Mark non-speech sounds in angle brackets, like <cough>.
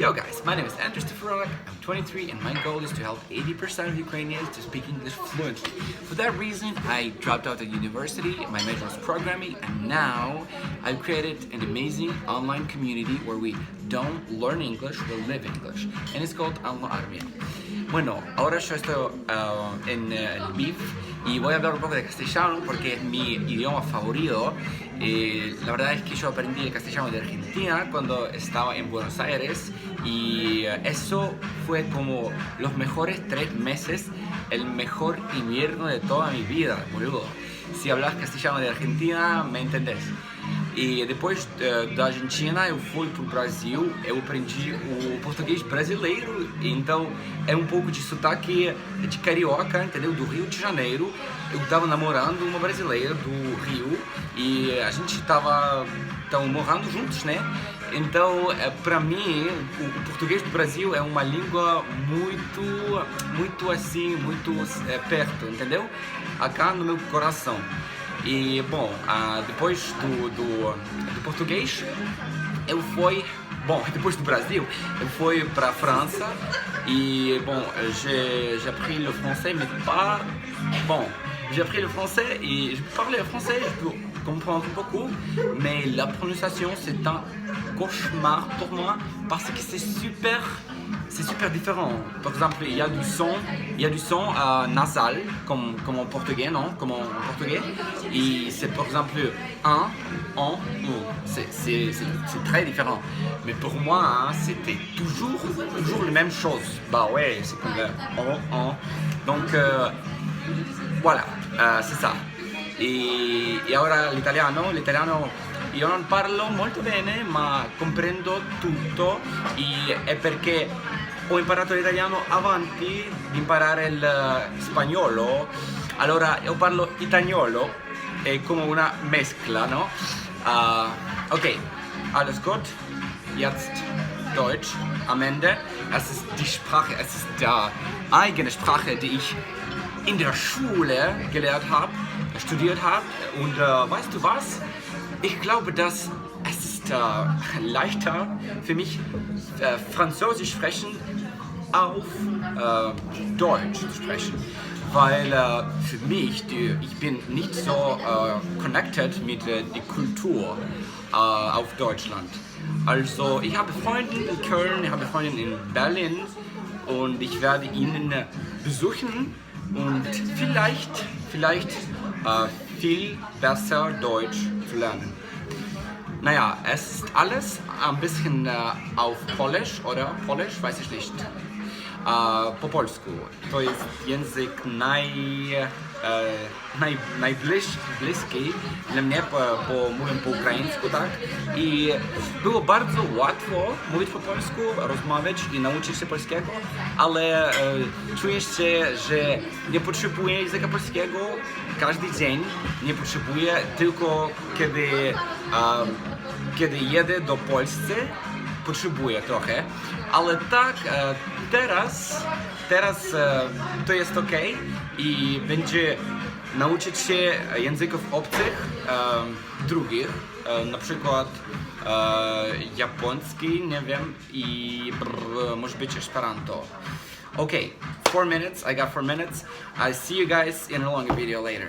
Yo guys, my name is Andrew Stefanik, I'm 23 and my goal is to help 80% of Ukrainians to speak English fluently. For that reason, I dropped out of university, my major was programming, and now I've created an amazing online community where we don't learn English, we live English, and it's called Alma Armia. Bueno, ahora yo estoy uh, en uh, Lviv y voy a hablar un poco de castellano porque es mi idioma favorito. Eh, la verdad es que yo aprendí el castellano de Argentina cuando estaba en Buenos Aires y eh, eso fue como los mejores tres meses, el mejor invierno de toda mi vida, boludo. Si hablas castellano de Argentina, me entendés. E depois uh, da Argentina eu fui pro Brasil, eu aprendi o português brasileiro, então é um pouco de sotaque de carioca, entendeu? Do Rio de Janeiro. Eu tava namorando uma brasileira do Rio e a gente tava tão morando juntos, né? Então, é, para mim, o, português do Brasil é uma língua muito, muito assim, muito é, perto, entendeu? Acá no meu coração. E, bom, ah, depois do, do, do, português, eu fui. Bom, <laughs> depois do Brasil, eu fui para a França e, j'ai appris le français, mais pas. Bon, j'ai appris le français et je peux parler français, je peux comprendre beaucoup, mais la prononciation, c'est un cauchemar pour moi parce que c'est super c'est super différent. Par exemple, il y a du son, il y a du son euh, nasal, comme, comme en portugais, non? Comme en, portugais. Et c'est par exemple un, en, ou. C'est très différent. Mais pour moi, hein, c'était toujours, toujours la même chose. Bah ouais, c'est comme en, en. Donc, euh, voilà, euh, c'est ça. E, e ora l'italiano, l'italiano io non parlo molto bene ma comprendo tutto e è perché ho imparato l'italiano avanti di imparare il spagnolo allora io parlo italiano è come una mescla no? Uh, ok, alles gut jetzt Deutsch am Ende es ist die Sprache, es ist die eigene Sprache die ich in der Schule gelernt habe studiert habe. Und äh, weißt du was? Ich glaube, dass es ist äh, leichter für mich äh, Französisch sprechen auf äh, Deutsch zu sprechen. Weil äh, für mich, die, ich bin nicht so äh, connected mit der Kultur auf Deutschland. Also ich habe Freunde in Köln, ich habe Freunde in Berlin und ich werde ihnen besuchen und vielleicht, vielleicht äh, viel besser Deutsch zu lernen. Naja, es ist alles ein bisschen äh, auf Polish oder Polish, weiß ich nicht. Äh, po polsku. To jest język naj, e, naj, najbliski dla mnie, bo, bo mówię po ukraińsku, tak? I było bardzo łatwo mówić po polsku, rozmawiać i nauczyć się polskiego, ale e, czujesz się, że nie potrzebuję języka polskiego każdy dzień, nie potrzebuję tylko kiedy, e, kiedy jedę do Polski, potrzebuję trochę, ale tak e, teraz, teraz e, to jest ok i będzie nauczyć się języków obcych e, drugich, na przykład japoński, nie wiem, i brr, może być Esperanto. Okay, four minutes. I got four minutes. I see you guys in a longer video later.